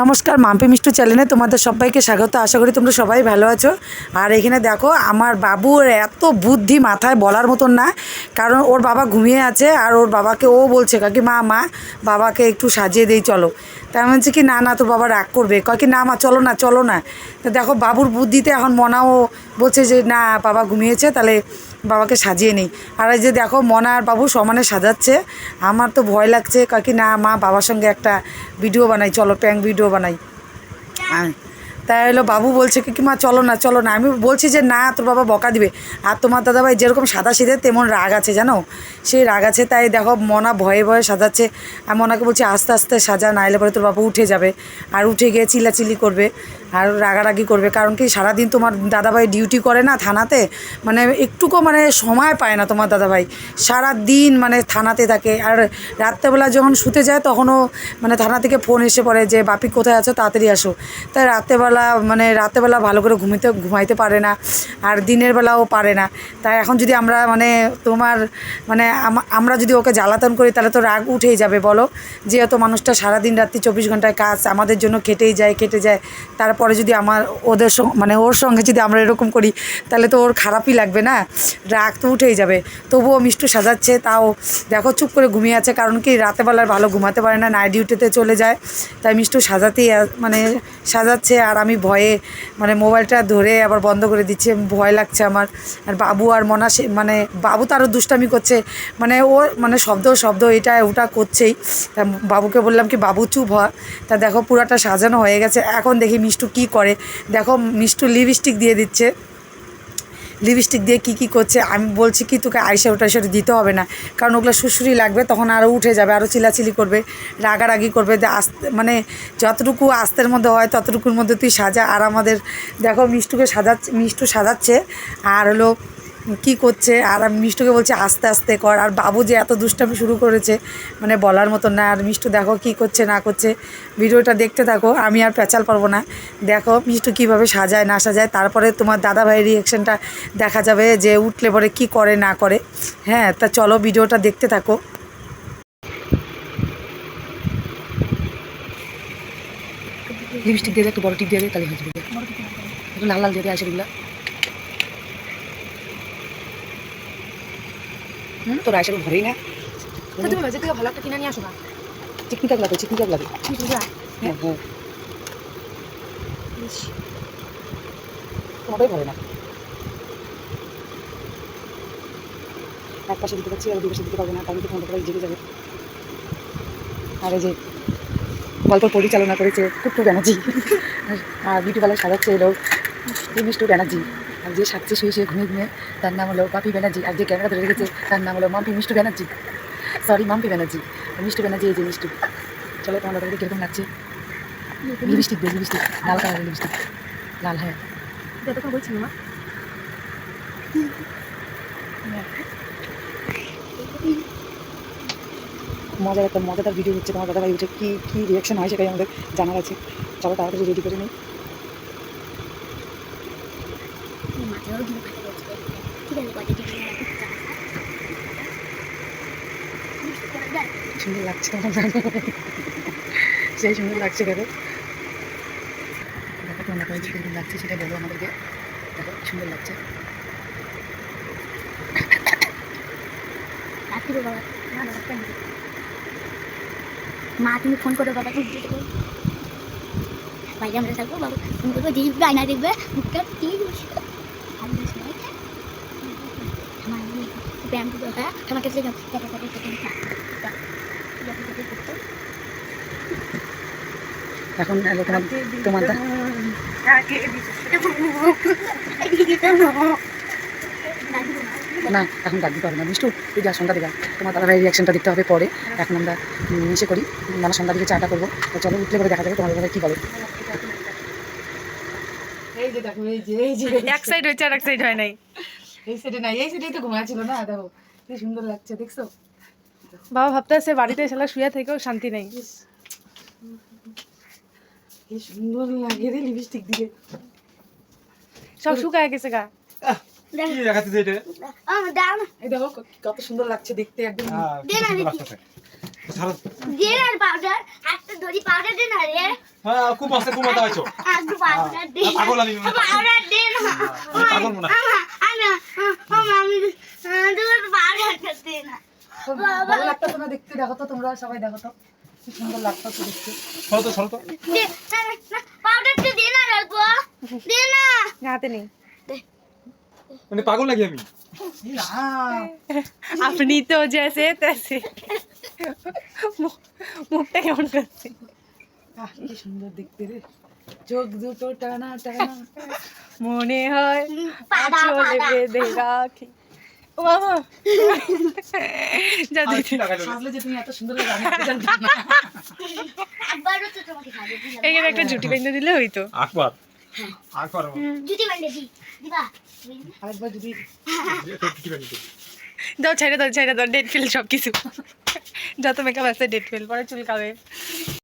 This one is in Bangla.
নমস্কার, মাম্পি মিষ্টু চ্যানেলে তোমাদের সবাইকে স্বাগত। আশা করি তোমরা সবাই ভালো আছো। আর এখানে দেখো, আমার বাবুর এত বুদ্ধি মাথায় বলার মতন না, কারণ ওর বাবা ঘুমিয়ে আছে আর ওর বাবাকে ও বলছে, কাকি মা মা, বাবাকে একটু সাজিয়ে দেই, চলো। আমি বলছি কি, না না, তোর বাবা রাগ করবে। কয় কি, না, মা, চলো না চলো না। দেখো, বাবুর বুদ্ধিতে এখন মনাও বলছে যে, না, বাবা ঘুমিয়েছে, তাহলে বাবাকে সাজিয়ে নিই। আর এই যে দেখো মনা আর বাবু সমানে সাজাচ্ছে। আমার তো ভয় লাগছে কাকি না মা বাবার সঙ্গে একটা ভিডিও বানাই, চলো প্যাং ভিডিও বানাই। হ্যাঁ তাই হলো বাবু বলছে কি মা, চলো না চলো না। আমি বলছি যে, না, তোর বাবা বকা দিবে। আর তোমার দাদাভাই যেরকম সাদা সিধে তেমন রাগ আছে, জানো? সেই রাগ আছে, তাই দেখো মনা ভয়ে ভয়ে সাজাচ্ছে। আর মনাকে বলছি, আস্তে আস্তে সাজা না এলে পরে তোর বাবা উঠে যাবে। আর উঠে গিয়ে চিল্লাচিল্লি করবে, আর রাগারাগি করবে। কারণ কি, সারাদিন তোমার দাদাভাই ডিউটি করে না থানাতে মানে একটুকু মানে সময় পায় না তোমার দাদাভাই। সারা দিন মানে থানাতে থাকে। আর রাত্রেবেলা যখন শুতে যায়, তখনও মানে থানা থেকে ফোন এসে পড়ে যে, বাপি কোথায় আছো? তাড়াতাড়ি আসো। তাই রাত্রেবেলা মানে রাত্রেবেলা ভালো করে ঘুমিতে, ঘুমাইতে পারে না, আর দিনের বেলাও পারে না। তাই এখন যদি আমরা মানে তোমার মানে আম- আমরা যদি ওকে জ্বালাতন করি, তাহলে তো রাগ উঠেই যাবে, বলো? যেহেতু মানুষটা সারাদিন রাত্রি চব্বিশ ঘন্টায় কাজ, আমাদের জন্য কেটেই যায়, কেটে যায়। তারপরে যদি আমার, ওদের মানে ওর সঙ্গে যদি আমরা এরকম করি, তাহলে তো ওর খারাপই লাগবে না? রাগ তো উঠেই যাবে। তবুও মিষ্টু সাজাচ্ছে, তাও দেখো চুপ করে ঘুমিয়ে আছে, কারণ কি রাতেবেলার ভালো ঘুমাতে পারে না নাইট ডিউটিতে চলে যায়। তাই মিষ্টু সাজাতেই মানে সাজাচ্ছে, আর আমি ভয়ে মানে মোবাইলটা ধরে আবার বন্ধ করে দিচ্ছি, ভয় লাগছে আমার। আর বাবু আর মনা সে মানে বাবু তো আরও দুষ্টামি করছে। মানে ও মানে শব্দ শব্দ, এটা, ওটা করছেই। তা বাবুকে বললাম কি, বাবু চুপ হ। তা দেখো পুরাটা সাজানো হয়ে গেছে। এখন দেখি মিষ্টু কি করে। দেখো মিষ্টু লিপস্টিক দিয়ে দিচ্ছে। লিপস্টিক দিয়ে কি কি করছে, আমি বলছি কি তোকে আইসা সেটা দিতে হবে না। কারণ ওগুলো শুশুরি লাগবে, তখন আরও উঠে যাবে আরও চিলাচিলি করবে, রাগারাগি করবে মানে যতটুকু আস্তের মধ্যে হয়, ততটুকুর মধ্যে তুই সাজা। আর আমাদের, দেখো মিষ্টুকে সাজাচ্ছে মিষ্টু সাজাচ্ছে, আর হলো কি করছে? আর আমি মিষ্টুকে বলছি, আস্তে আস্তে কর। আর বাবু যে এত দুষ্টামি শুরু করেছে মানে বলার মতো না। আর মিষ্টু দেখো কি করছে, না করছে। ভিডিওটা দেখতে থাকো, আমি আর পেঁচাল পারব না। দেখো মিষ্টু কীভাবে সাজায়, না সাজায়। তারপরে তোমার দাদা ভাইয়ের রিয়াকশানটা দেখা যাবে যে উঠলে পরে কি করে, না করে। হ্যাঁ তা চলো ভিডিওটা দেখতে থাকো। লিপস্টিক দিয়ে একটু বড় টিপ দিয়ে তাহলে হয়ে যাবে। লাল লাল দিয়ে দে আইসেগুলো তোর আইসেগুলো ভরেই না। তো তুমি বাজার থেকে ভালো একটা কিনে নিয়ে আসো না? লাগে হ্যাঁ হ্যাঁ। কোনোটাই ভরে না? এক পাশে দিতে পারছি আর দুই পাশে দিতে পারব না কারণ কি ফোনটা জেগে যাবে। আর এই যে গল্প পরিচালনা করেছে কুট্টু ব্যানার্জি। আর বিউটি পার্লার সাজাচ্ছে এলো মিষ্টু ব্যানার্জি। আর যে সাজছে শুয়ে শুয়ে ঘুমিয়ে ঘুমিয়ে তার নাম হলো পাপি ব্যানার্জি আর যে ক্যামেরা ধরে রেখেছে তার নাম হলো মাম্পি মিষ্টু ব্যানার্জি। সরি মাম্পি ব্যানার্জি। মিষ্টু ব্যানার্জি এই যে মিষ্টু। চলো তোমার দাদাকে কীরকম লাগছে। লিপস্টিক দে লিপস্টিক লাল কালারের লিপস্টিক লাল হ্যাঁ। যতক্ষণ বলছি মা। মজার একটা মজাদার ভিডিও হচ্ছে তোমার দাদাভাই উঠে কী কী রিয়াকশন হয় সেটাই আমাদের জানার আছে। চলো তাড়াতাড়ি রেডি করে নিই। সুন্দর লাগছে সেটা বলো আমাদেরকে। দেখো, সুন্দর লাগছে। বাবা, না মা, তুমি ফোন করে বাবাকে বাইরে আমরা থাকব, বাবা ফোন করব দেখবে আয়না দেখবে বসে আমি বলছি, "এই, আমার আমি ব্যায়াম হ্যাঁ কাছে দেখা এখন তোমার তোমার না এখন ডাক দিতে হবে না। মিষ্টু তুই যা সন্ধ্যা দিবা তোমার দাদাভাই রিয়াকশনটা দেখতে হবে পরে। এখন আমরা উম, করি। মানে সন্ধ্যা দিকে চাটা করব। তো চলো উঠলে পরে দেখা যাবে তোমার দাদাভাই কী বলে। এই যে দেখো এই যে এই যে। এক সাইড হয়েছে আর এক সাইড হয় নাই। এই সেটে না এই সেটেই তো ঘুমাচ্ছিল না দেখো কি সুন্দর লাগছে দেখছ? বাবা ভাবতেছে বাড়িতে শালা শুয়ে থেকেও শান্তি নেই। কি সুন্দর লাগে রে লিপস্টিক দিয়ে সব শুকায় গেছে গা। কি দেখাচ্ছে এটা দাও না এই দেখো কত সুন্দর লাগছে দেখতে একদম। হ্যাঁ, দে না দেখি। পাউডার একটা দড়ি পাউডার দে না রে হ্যাঁ খুব মস্ত খুব মজা হয়েছো একটু পাউডার দে। পাগল আমি পাউডার দে না। পাগল মনে আমি আমি আমি দুটো পাউডারটা দে না। ভালো লাগতো তোমরা দেখতে দেখো তো তোমরা সবাই দেখো তো। কি সুন্দর লাগতো তো দেখতে। সরো তো সরো তো। দে পাউডারটা দে না রাখব দে না। হাতে নেই। মানে পাগল নাকি আমি? আপনি তো জেসে তেসে। মুখটা কেমন করছে আহ, কি সুন্দর দেখতে রে। চোখ দুটো টানা টানা। মনে হয় আঁচলে বেঁধে রাখি। যা যে তুমি এত সুন্দর এখানে একটা জুটি বেঁধে দিলে হইতো। আকবার। আকবার জুতি বান্ডে দি। দিবা? আরেকবার যদি দাও ছেড়ে দাও ছেড়ে দাও। ডেট ফিল সব কিছু যত মেকআপ আছে ডেট ফেল পরে চুলকাবে